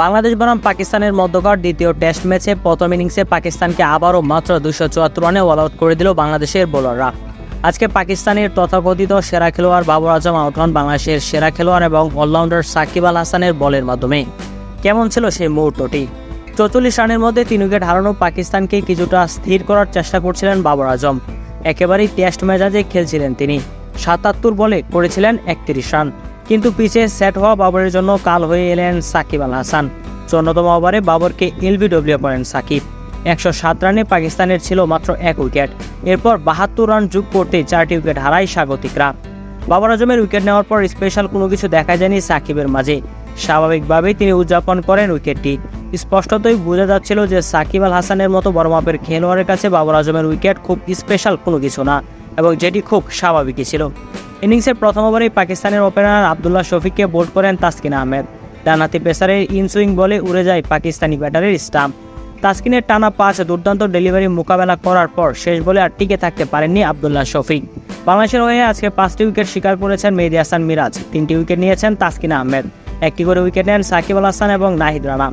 বাংলাদেশ বনাম পাকিস্তানের মধ্যকার দ্বিতীয় টেস্ট ম্যাচে প্রথম ইনিংসে পাকিস্তানকে আবারও মাত্র দুশো চুয়াত্তর রানে অল আউট করে দিল বাংলাদেশের বোলাররা। আজকে পাকিস্তানের তথাকথিত সেরা খেলোয়াড় বাবর আজম আউট হন বাংলাদেশের সেরা খেলোয়াড় এবং অলরাউন্ডার সাকিব আল হাসানের বলের মাধ্যমে। কেমন ছিল সেই মুহূর্তটি? চৌচল্লিশ রানের মধ্যে তিন উইকেট হারানো পাকিস্তানকে কিছুটা স্থির করার চেষ্টা করছিলেন বাবর আজম। একেবারেই টেস্ট মেজাজে খেলছিলেন তিনি। সাতাত্তর বলে করেছিলেন একত্রিশ রান। কিন্তু পিছে সেট হওয়া বাবরের জন্য কাল হয়ে এলেন সাকিব আল হাসান। চন্দ্রতম ওভারে বাবরকে এলবিডব্লিউ করেন সাকিব। একশো সাত রানে পাকিস্তানের ছিল মাত্র এক উইকেট। এরপর বাহাত্তর রান যোগ করতে চারটি উইকেট হারায় স্বাগতিকরা। বাবর আজমের উইকেট নেওয়ার পর স্পেশাল কোনো কিছু দেখা যায়নি সাকিবের মাঝে। স্বাভাবিকভাবেই তিনি উদযাপন করেন উইকেটটি। স্পষ্টতই বোঝা যাচ্ছিল যে সাকিব আল হাসানের মতো বড় মাপের খেলোয়াড়ের কাছে বাবর আজমের উইকেট খুব স্পেশাল কোনো কিছু না, এবং যেটি খুব স্বাভাবিকই ছিল। ইনিংসের প্রথম ওভারেই পাকিস্তানের ওপেনার আবদুল্লাহ শফিককে বোল্ড করেন তাসকিন আহমেদ। ডানহাতি পেসারের ইনসুইং বলে উড়ে যায় পাকিস্তানি ব্যাটারের স্টাম্প। তাসকিনের টানা পাঁচ দুর্দান্ত ডেলিভারি মোকাবেলা করার পর শেষ বলে আর টিকে থাকতে পারেননি আবদুল্লাহ শফিক। বাংলাদেশের হয়ে আজকে পাঁচটি উইকেট শিকার করেছেন মেহেদি হাসান মিরাজ। তিনটি উইকেট নিয়েছেন তাসকিন আহমেদ। একটি করে উইকেট নেন সাকিব আল হাসান এবং নাহিদ রানা।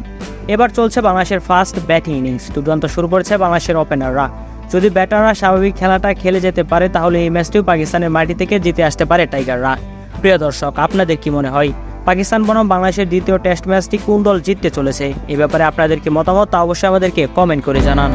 এবার চলছে বাংলাদেশের ফার্স্ট ব্যাটিং ইনিংস দুর্দান্ত শুরু করেছে বাংলাদেশের ওপেনাররা যদি ব্যাটাররা স্বাভাবিক খেলাটা খেলে যেতে পারে, তাহলে এই ম্যাচটিও পাকিস্তানের মাটি থেকে জিতে আসতে পারে টাইগাররা। প্রিয় দর্শক, আপনাদের কি মনে হয়? পাকিস্তান বনাম বাংলাদেশের দ্বিতীয় টেস্ট ম্যাচটি কোন দল জিততে চলেছে? এ ব্যাপারে আপনাদের কি মতামত তা অবশ্যই আমাদেরকে কমেন্ট করে জানান।